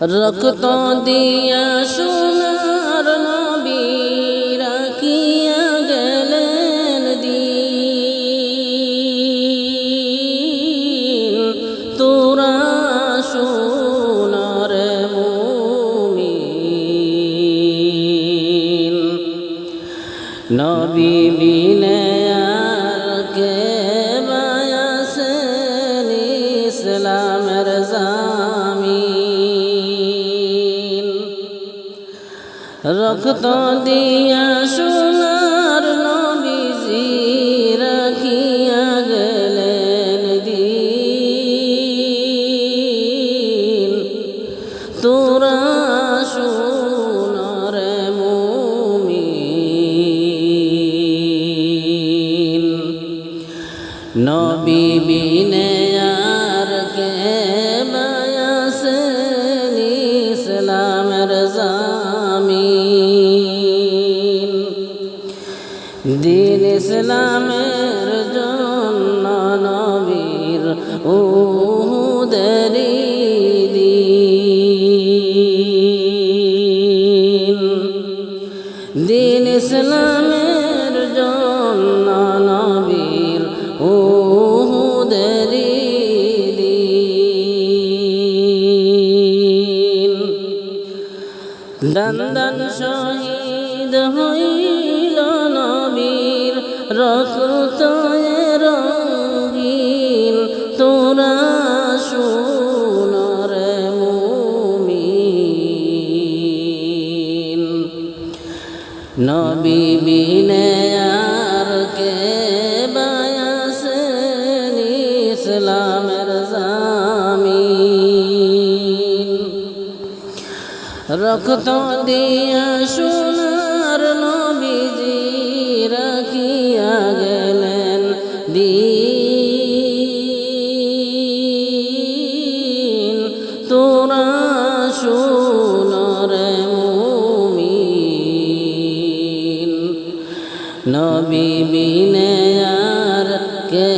রক্ত দিয়া সোনার রক্ত দিয়া সোনার নবীজি রাখিয়া গেলেন দিন। তোরা সোনার মুমিন। নবী বিনে দিন ইসলামের জন্য নবীর উহুদেরি দিন দিন ইসলামের জন্য নবীর উহুদেরি দিন দন্দন শহীদ হইল রঙিন, তোরা সোনার মুমিন। নবী বিনে আর কে বায়াসেন ইসলামের জামিন। রক্ত দিয়া সোনার নবীজি তোরা সোনার মুমিন। নবী বিনে আর কে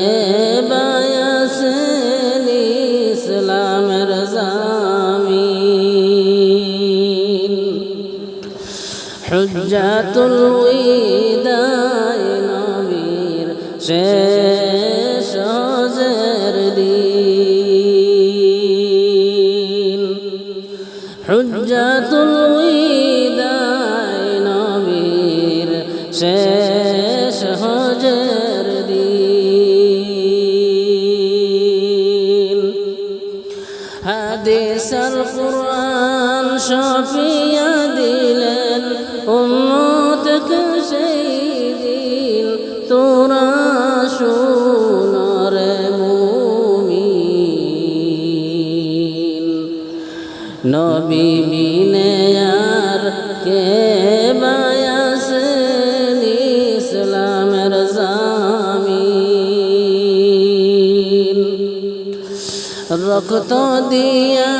বায়াসেন ইসলামের জামিন। হুজ্জাতুল উইদায় নবীর শেষ হুজ্জাতুল উইদায় নবীর শেষ হজের দিন। হাদিসাল কুরআন শফিয়া দিলেন উম্মতকে নবী বিনে আর কে বায়াসেন ইসলামের জামিন। রক্ত দিয়া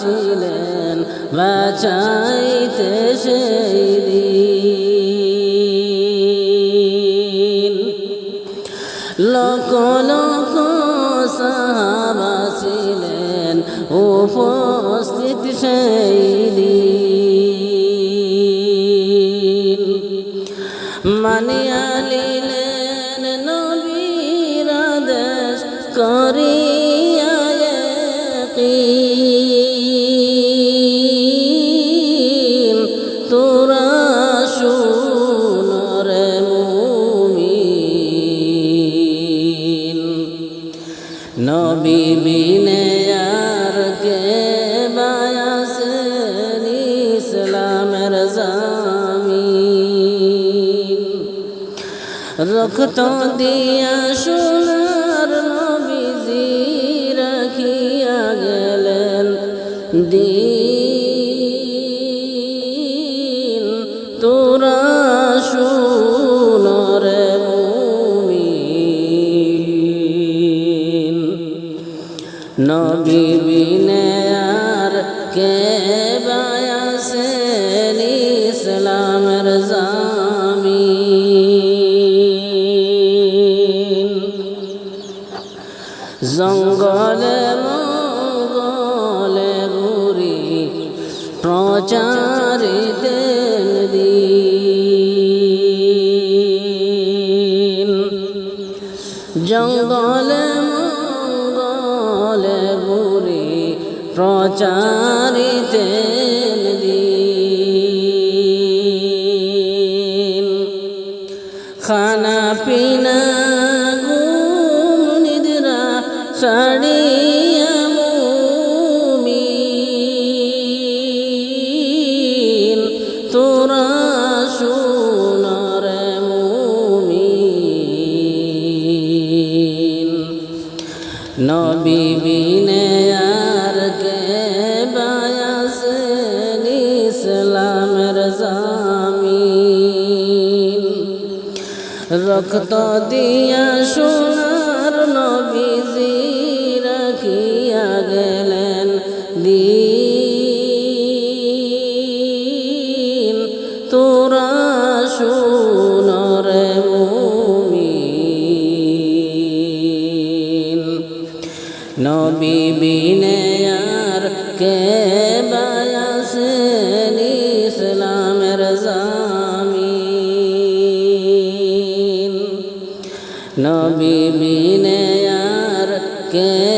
ছিলেন বাঁচাইতে সেই দিন। লোক লোক সাহাবা ছিলেন উপস্থিত সেই দিন। মানিয়া নিলেন নবীর আদেশ করিয়া নবী বিনে আর কে বায়াসেন ইসলামের জামিন। রক্ত দিয়া সোনার প্রচারিতে দিন জঙ্গলে মঙ্গলে ঘুরি দিন খানা পিনা তোরা সোনার মুমিন। নবী বিনে আর কে বায়াসেন ইসলামের জামিন। রক্ত দিয়া সোনার নবীজি রাখিয়া গেলেন নবী বিনে আর কে বায়াসেন ইসলামের জামিন? নবী বিনে কে